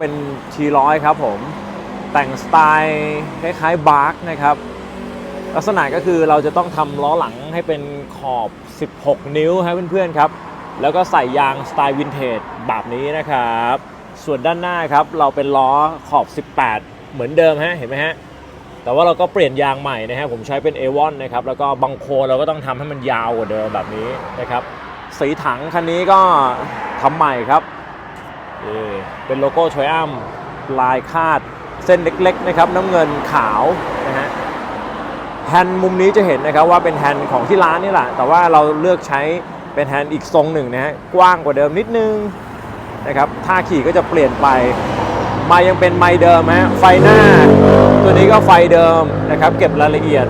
เป็น T100 ครับผม แต่งสไตล์คล้ายๆบาร์กนะครับ ลักษณะก็คือเราจะต้องทำล้อหลังให้เป็นขอบ 16 นิ้วครับเพื่อนๆครับ แล้วก็ใส่ยางสไตล์วินเทจแบบนี้นะครับ ส่วนด้านหน้าครับเราเป็นล้อขอบ 18 เหมือนเดิมฮะเห็นไหมฮะแต่ว่าเราก็เปลี่ยนยางใหม่นะฮะผมใช้เป็น A1 นนะครับ แล้วก็บังโคลเราก็ต้องทำให้มันยาวกว่าเดิมแบบนี้นะครับ สีถังคันนี้ก็ทำใหม่ครับ เป็นโลโก้ชอยอัมลายคาดเส้นเล็กๆนะครับน้ำเงินขาวนะฮะแฮนด์มุมนี้จะเห็นนะครับว่าเป็นแฮนด์ของที่ร้านนี่แหละ แต่ว่าเราเลือกใช้เป็นแฮนด์อีกทรงหนึ่งนะฮะกว้างกว่าเดิมนิดนึงนะครับท่าขี่ก็จะเปลี่ยนไปไมายังเป็นไม้เดิมฮะไฟหน้า ตัวนี้ก็ไฟเดิมนะครับเก็บรายละเอียด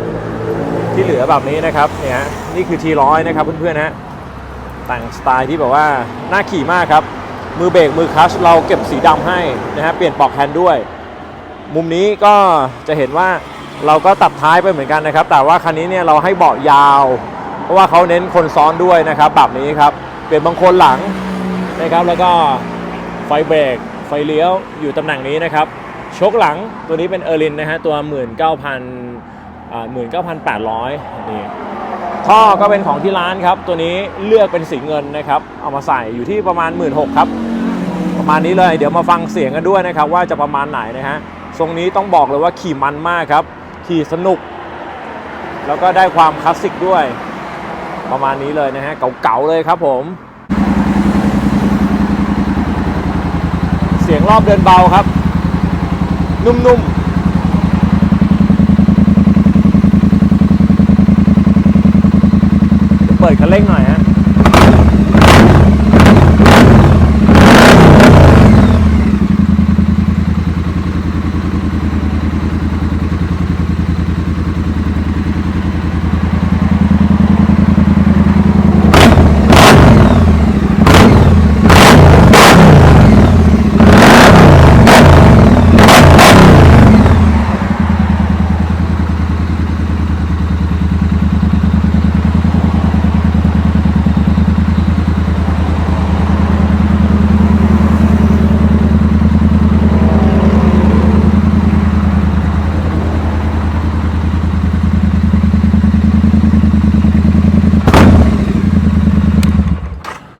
ที่เหลือแบบนี้นะครับเนี่ยนี่คือ T100 นะครับเพื่อนๆฮะแต่งสไตล์ที่แบบว่าน่าขี่มากครับ มือเบรกมือคลัชเราเก็บสีดำให้นะฮะเปลี่ยนปลอกแฮนด์ด้วย มุมนี้ก็จะเห็นว่าเราก็ตัดท้ายไปเหมือนกันนะครับ แต่ว่าคันนี้เนี่ยเราให้เบาะยาว เพราะว่าเขาเน้นคนซ้อนด้วยนะครับแบบนี้ครับเปลี่ยนบางคนหลังนะครับแล้วก็ไฟเบรกไฟเลี้ยวอยู่ตำแหน่งนี้นะครับชกหลังตัวนี้เป็นเออร์ลินนะฮะตัว 19,000อ่า19,800 นี่ ท่อก็เป็นของที่ร้านครับ ตัวนี้เลือกเป็นสีเงินนะครับ เอามาใส่อยู่ที่ประมาณ 1 6ื่นครับ ประมาณนี้เลย เดี๋ยวมาฟังเสียงกันด้วยนะครับ ว่าจะประมาณไหนนะฮะทรงนี้ต้องบอกเลยว่าขี่มันมากครับ ขี่สนุก แล้วก็ได้ความคลาสสิกด้วย ประมาณนี้เลยนะฮะเก่าๆเลยครับผม เสียงรอบเดินเบาครับ นุ่มๆ ปิดคันเร่งหน่อยฮะ